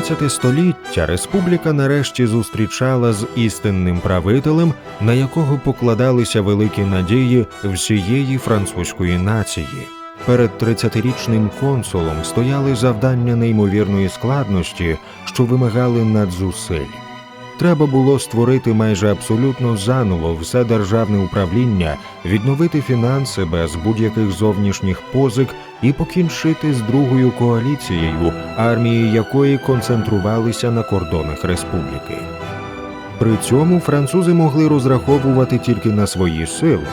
19 століття республіка нарешті зустрічала з істинним правителем, на якого покладалися великі надії всієї французької нації. Перед 30-річним консулом стояли завдання неймовірної складності, що вимагали надзусиль. Треба було створити майже абсолютно заново все державне управління, відновити фінанси без будь-яких зовнішніх позик і покінчити з другою коаліцією, армії якої концентрувалися на кордонах республіки. При цьому французи могли розраховувати тільки на свої сили.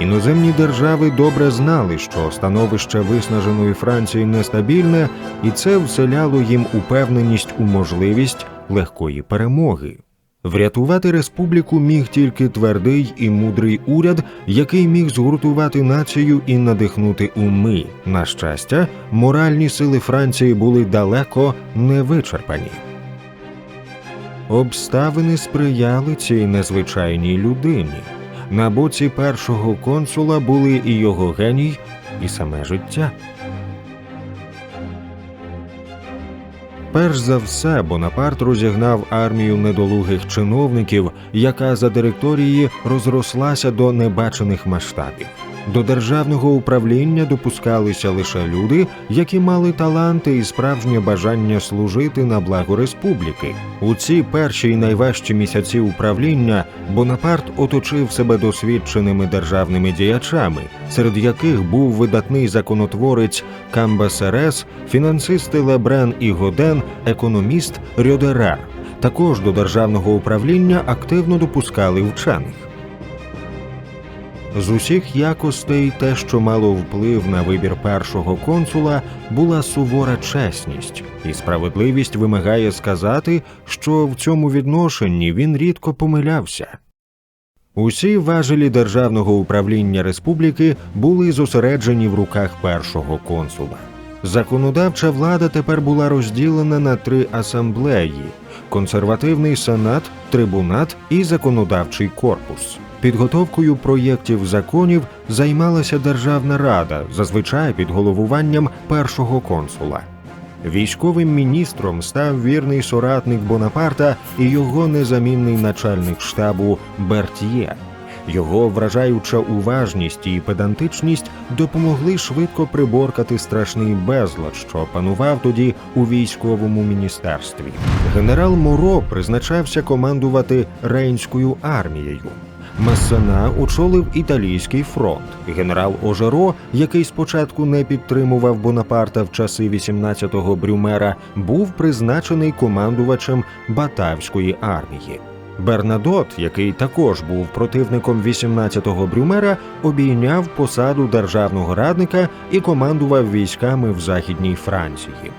Іноземні держави добре знали, що становище виснаженої Франції нестабільне, і це вселяло їм упевненість у можливість легкої перемоги. Врятувати республіку міг тільки твердий і мудрий уряд, який міг згуртувати націю і надихнути уми. На щастя, моральні сили Франції були далеко не вичерпані. Обставини сприяли цій незвичайній людині. На боці першого консула були і його геній, і саме життя. Перш за все, Бонапарт розігнав армію недолугих чиновників, яка за директорії розрослася до небачених масштабів. До державного управління допускалися лише люди, які мали таланти і справжнє бажання служити на благо республіки. У ці перші й найважчі місяці управління Бонапарт оточив себе досвідченими державними діячами, серед яких був видатний законотворець Камбасерес, фінансисти Лебрен і Годен, економіст Рьодерер. Також до державного управління активно допускали вчених. З усіх якостей те, що мало вплив на вибір першого консула, була сувора чесність, і справедливість вимагає сказати, що в цьому відношенні він рідко помилявся. Усі важелі державного управління республіки були зосереджені в руках першого консула. Законодавча влада тепер була розділена на три асамблеї: консервативний сенат, трибунат і законодавчий корпус. Підготовкою проєктів законів займалася Державна рада, зазвичай під головуванням першого консула. Військовим міністром став вірний соратник Бонапарта і його незамінний начальник штабу Бертьє. Його вражаюча уважність і педантичність допомогли швидко приборкати страшний безлад, що панував тоді у військовому міністерстві. Генерал Моро призначався командувати Рейнською армією. Мессена очолив італійський фронт. Генерал Ожеро, який спочатку не підтримував Бонапарта в часи 18-го Брюмера, був призначений командувачем Батавської армії. Бернадот, який також був противником 18-го Брюмера, обійняв посаду державного радника і командував військами в Західній Франції.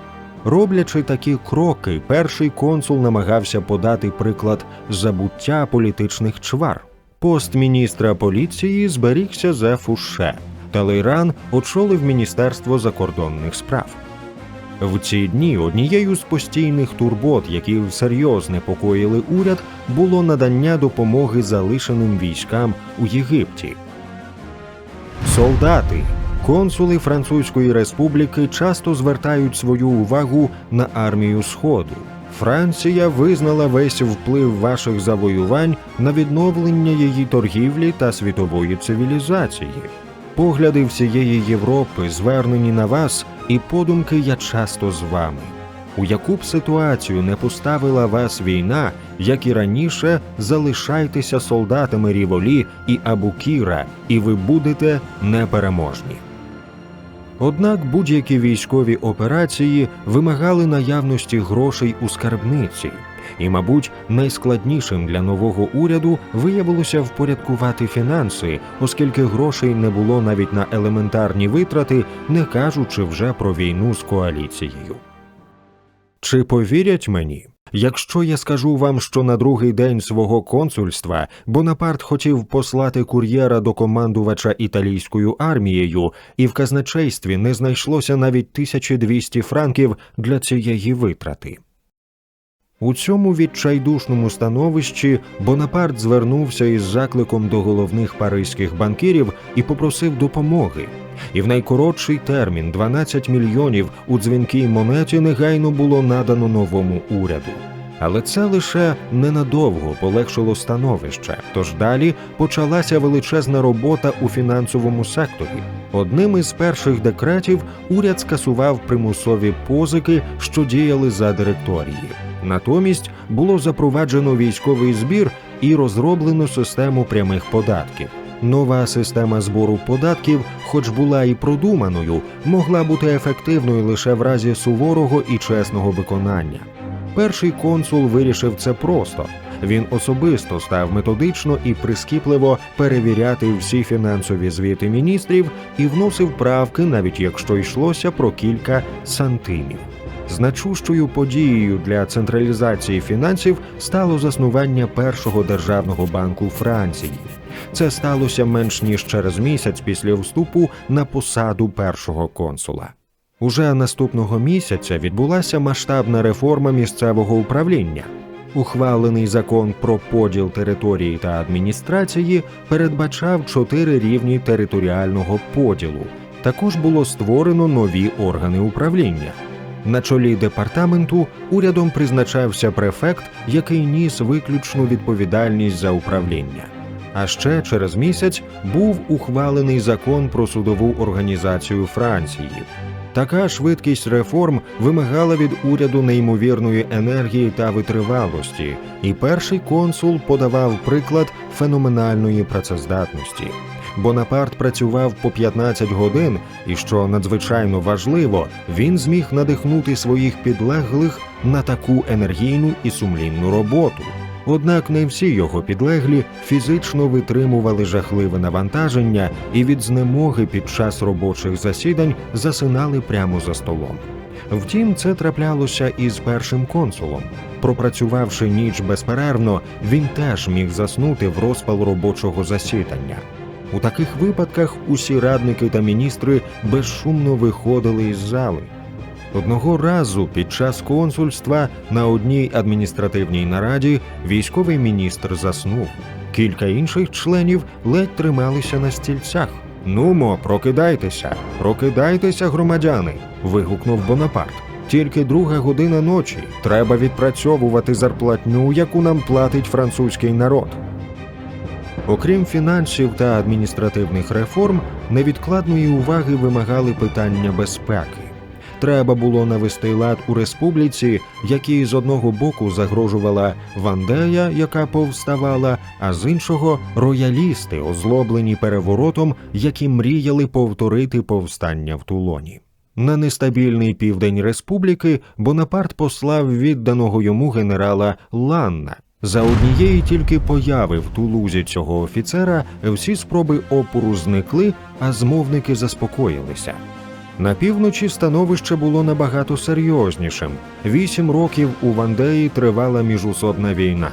Роблячи такі кроки, перший консул намагався подати приклад забуття політичних чвар. Пост міністра поліції зберігся за Фуше. Талейран очолив Міністерство закордонних справ. В ці дні однією з постійних турбот, які всерйоз непокоїли уряд, було надання допомоги залишеним військам у Єгипті. Солдати, консули Французької республіки часто звертають свою увагу на армію Сходу. Франція визнала весь вплив ваших завоювань на відновлення її торгівлі та світової цивілізації. Погляди всієї Європи звернені на вас, і подумки я часто з вами. У яку б ситуацію не поставила вас війна, як і раніше, залишайтеся солдатами Ріволі і Абукіра, і ви будете непереможні. Однак будь-які військові операції вимагали наявності грошей у скарбниці, і, мабуть, найскладнішим для нового уряду виявилося впорядкувати фінанси, оскільки грошей не було навіть на елементарні витрати, не кажучи вже про війну з коаліцією. Чи повірять мені? Якщо я скажу вам, що на другий день свого консульства Бонапарт хотів послати кур'єра до командувача італійською армією, і в казначействі не знайшлося навіть 1200 франків для цієї витрати. У цьому відчайдушному становищі Бонапарт звернувся із закликом до головних паризьких банкірів і попросив допомоги. І в найкоротший термін 12 мільйонів у дзвінкій монеті негайно було надано новому уряду. Але це лише ненадовго полегшило становище. Тож далі почалася величезна робота у фінансовому секторі. Одним із перших декретів уряд скасував примусові позики, що діяли за директорії. Натомість було запроваджено військовий збір і розроблено систему прямих податків. Нова система збору податків, хоч була і продуманою, могла бути ефективною лише в разі суворого і чесного виконання. Перший консул вирішив це просто. Він особисто став методично і прискіпливо перевіряти всі фінансові звіти міністрів і вносив правки, навіть якщо йшлося про кілька сантимів. Значущою подією для централізації фінансів стало заснування першого державного банку Франції. Це сталося менш ніж через місяць після вступу на посаду першого консула. Уже наступного місяця відбулася масштабна реформа місцевого управління. Ухвалений закон про поділ території та адміністрації передбачав чотири рівні територіального поділу. Також було створено нові органи управління. На чолі департаменту урядом призначався префект, який ніс виключну відповідальність за управління. А ще через місяць був ухвалений закон про судову організацію Франції. Така швидкість реформ вимагала від уряду неймовірної енергії та витривалості, і перший консул подавав приклад феноменальної працездатності. Бонапарт працював по 15 годин, і що надзвичайно важливо, він зміг надихнути своїх підлеглих на таку енергійну і сумлінну роботу. Однак не всі його підлеглі фізично витримували жахливе навантаження і від знемоги під час робочих засідань засинали прямо за столом. Втім, це траплялося і з першим консулом. Пропрацювавши ніч безперервно, він теж міг заснути в розпал робочого засідання. У таких випадках усі радники та міністри безшумно виходили із зали. Одного разу під час консульства на одній адміністративній нараді військовий міністр заснув. Кілька інших членів ледь трималися на стільцях. Нумо, прокидайтеся, прокидайтеся, громадяни. вигукнув Бонапарт. Тільки друга година ночі. Треба відпрацьовувати зарплатню, яку нам платить французький народ. Окрім фінансів та адміністративних реформ, невідкладної уваги вимагали питання безпеки. Треба було навести лад у республіці, якій з одного боку загрожувала Вандея, яка повставала, а з іншого роялісти, озлоблені переворотом, які мріяли повторити повстання в Тулоні. На нестабільний південь республіки Бонапарт послав відданого йому генерала Ланна. За однієї тільки появи в Тулузі цього офіцера всі спроби опору зникли, а змовники заспокоїлися. На півночі становище було набагато серйознішим. Вісім років у Вандеї тривала міжусобна війна.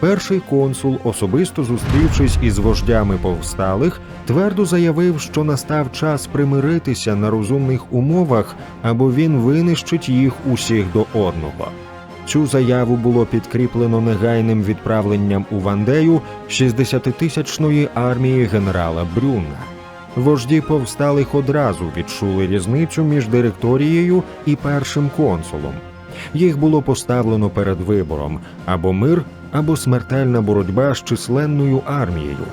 Перший консул, особисто зустрівшись із вождями повсталих, твердо заявив, що настав час примиритися на розумних умовах, або він винищить їх усіх до одного. Цю заяву було підкріплено негайним відправленням у Вандею 60-тисячної армії генерала Брюна. Вожді повсталих одразу відчули різницю між директорією і першим консулом. Їх було поставлено перед вибором або мир, або смертельна боротьба з численною армією.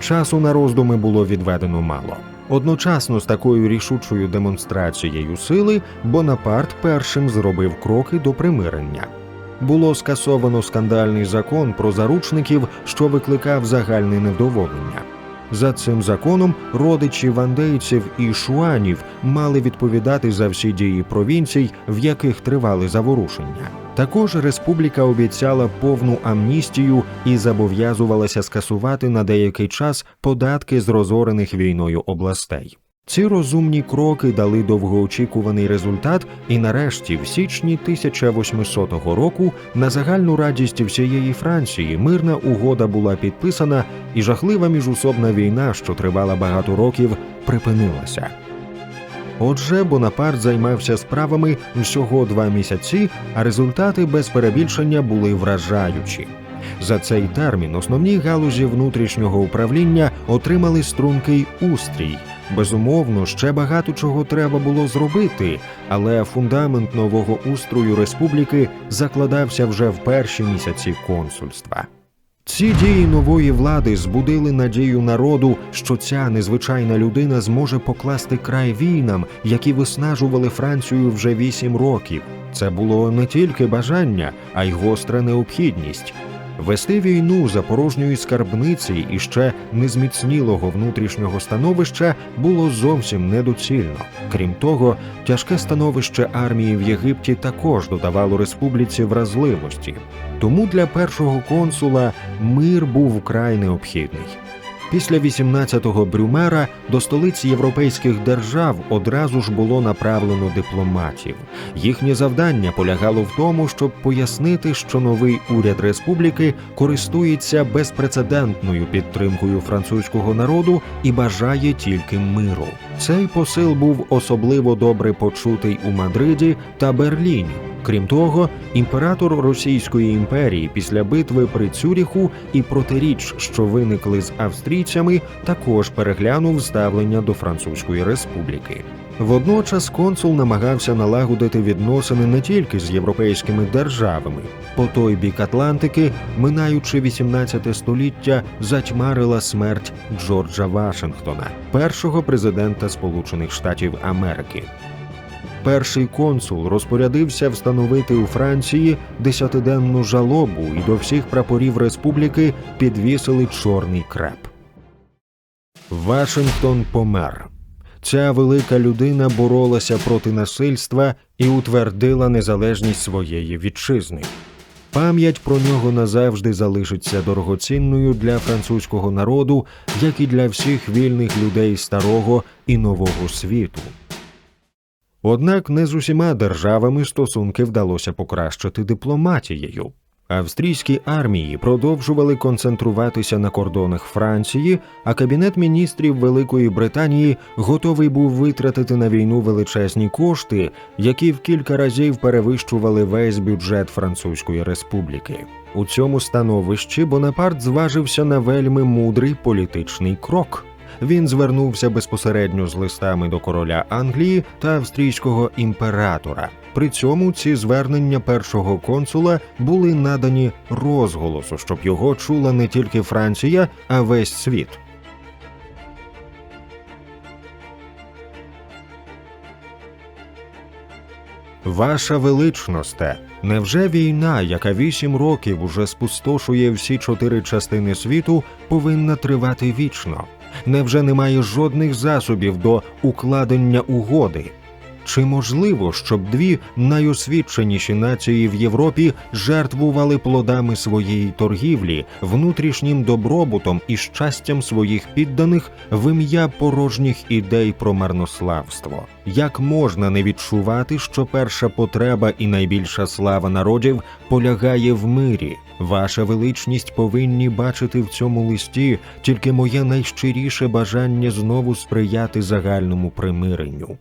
Часу на роздуми було відведено мало. Одночасно з такою рішучою демонстрацією сили Бонапарт першим зробив кроки до примирення. Було скасовано скандальний закон про заручників, що викликав загальне невдоволення. За цим законом родичі вандейців і шуанів мали відповідати за всі дії провінцій, в яких тривали заворушення. Також республіка обіцяла повну амністію і зобов'язувалася скасувати на деякий час податки з розорених війною областей. Ці розумні кроки дали довгоочікуваний результат, і нарешті, в січні 1800 року, на загальну радість всієї Франції мирна угода була підписана, і жахлива міжусобна війна, що тривала багато років, припинилася. Отже, Бонапарт займався справами всього два місяці, а результати без перебільшення були вражаючі. За цей термін основні галузі внутрішнього управління отримали стрункий устрій. Безумовно, ще багато чого треба було зробити, але фундамент нового устрою республіки закладався вже в перші місяці консульства. Ці дії нової влади збудили надію народу, що ця незвичайна людина зможе покласти край війнам, які виснажували Францію вже вісім років. Це було не тільки бажання, а й гостра необхідність. Вести війну за порожньої скарбниці і ще незміцнілого внутрішнього становища було зовсім недоцільно. Крім того, тяжке становище армії в Єгипті також додавало республіці вразливості. Тому для першого консула мир був вкрай необхідний. Після 18-го Брюмера до столиць європейських держав одразу ж було направлено дипломатів. Їхнє завдання полягало в тому, щоб пояснити, що новий уряд республіки користується безпрецедентною підтримкою французького народу і бажає тільки миру. Цей посил був особливо добре почутий у Мадриді та Берліні. Крім того, імператор Російської імперії після битви при Цюріху і протиріч, що виникли з австрійцями, також переглянув ставлення до Французької республіки. Водночас консул намагався налагодити відносини не тільки з європейськими державами. По той бік Атлантики, минаючи 18 століття, затьмарила смерть Джорджа Вашингтона, першого президента Сполучених Штатів Америки перший консул розпорядився встановити у Франції десятиденну жалобу і до всіх прапорів республіки підвісили чорний креп. Вашингтон помер. Ця велика людина боролася проти насильства і утвердила незалежність своєї вітчизни. Пам'ять про нього назавжди залишиться дорогоцінною для французького народу, як і для всіх вільних людей старого і нового світу. Однак не з усіма державами стосунки вдалося покращити дипломатією. Австрійські армії продовжували концентруватися на кордонах Франції, а кабінет міністрів Великої Британії готовий був витратити на війну величезні кошти, які в кілька разів перевищували весь бюджет Французької республіки. У цьому становищі Бонапарт зважився на вельми мудрий політичний крок він звернувся безпосередньо з листами до короля Англії та австрійського імператора. При цьому ці звернення першого консула були надані розголосу, щоб його чула не тільки Франція, а весь світ. Ваша величносте, невже війна, яка вісім років уже спустошує всі чотири частини світу, повинна тривати вічно? Невже немає жодних засобів до укладення угоди? Чи можливо, щоб дві найосвідченіші нації в Європі жертвували плодами своєї торгівлі, внутрішнім добробутом і щастям своїх підданих в ім'я порожніх ідей про марнославство? Як можна не відчувати, що перша потреба і найбільша слава народів полягає в мирі? Ваша величність повинні бачити в цьому листі тільки моє найщиріше бажання знову сприяти загальному примиренню.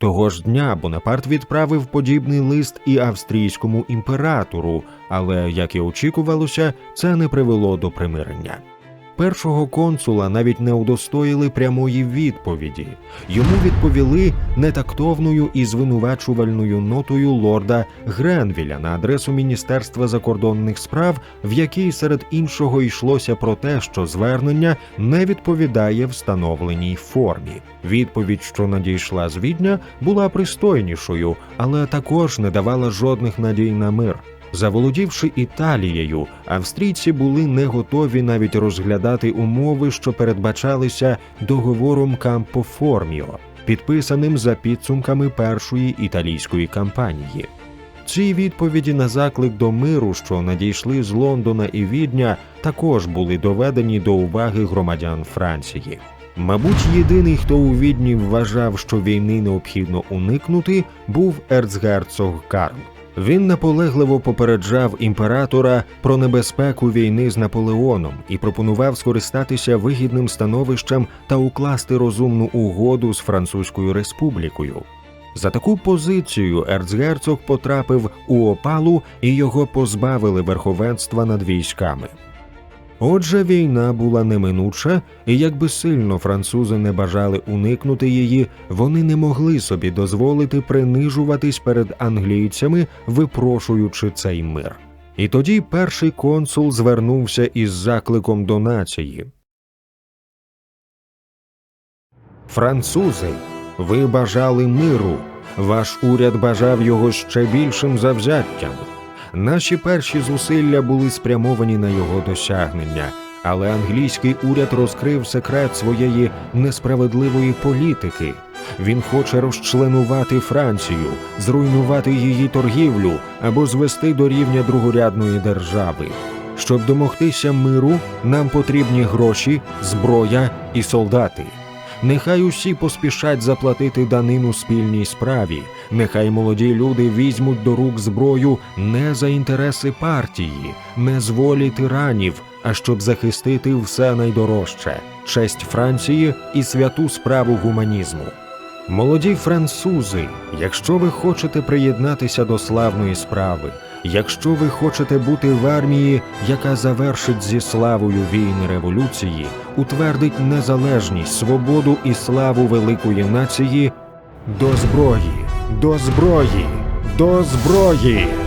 Того ж дня Бонапарт відправив подібний лист і австрійському імператору, але, як і очікувалося, це не привело до примирення. Першого консула навіть не удостоїли прямої відповіді. Йому відповіли нетактовною і звинувачувальною нотою лорда Гренвіля на адресу Міністерства закордонних справ, в якій серед іншого йшлося про те, що звернення не відповідає встановленій формі. Відповідь, що надійшла з відня, була пристойнішою, але також не давала жодних надій на мир. Заволодівши Італією, австрійці були не готові навіть розглядати умови, що передбачалися договором Кампоформіо, підписаним за підсумками першої італійської кампанії. Ці відповіді на заклик до миру, що надійшли з Лондона і Відня, також були доведені до уваги громадян Франції. Мабуть, єдиний, хто у відні вважав, що війни необхідно уникнути, був ерцгерцог Карл. Він наполегливо попереджав імператора про небезпеку війни з Наполеоном і пропонував скористатися вигідним становищем та укласти розумну угоду з Французькою республікою. За таку позицію ерцгерцог потрапив у опалу і його позбавили верховенства над військами. Отже, війна була неминуча, і якби сильно французи не бажали уникнути її, вони не могли собі дозволити принижуватись перед англійцями, випрошуючи цей мир. І тоді перший консул звернувся із закликом до нації. Французи, ви бажали миру. Ваш уряд бажав його ще більшим завзяттям. Наші перші зусилля були спрямовані на його досягнення, але англійський уряд розкрив секрет своєї несправедливої політики. Він хоче розчленувати Францію, зруйнувати її торгівлю або звести до рівня другорядної держави. Щоб домогтися миру, нам потрібні гроші, зброя і солдати. Нехай усі поспішать заплатити данину спільній справі. Нехай молоді люди візьмуть до рук зброю не за інтереси партії, не з волі тиранів, а щоб захистити все найдорожче честь Франції і святу справу гуманізму. Молоді французи, якщо ви хочете приєднатися до славної справи, якщо ви хочете бути в армії, яка завершить зі славою війни революції, утвердить незалежність, свободу і славу великої нації, до зброї, до зброї, до зброї.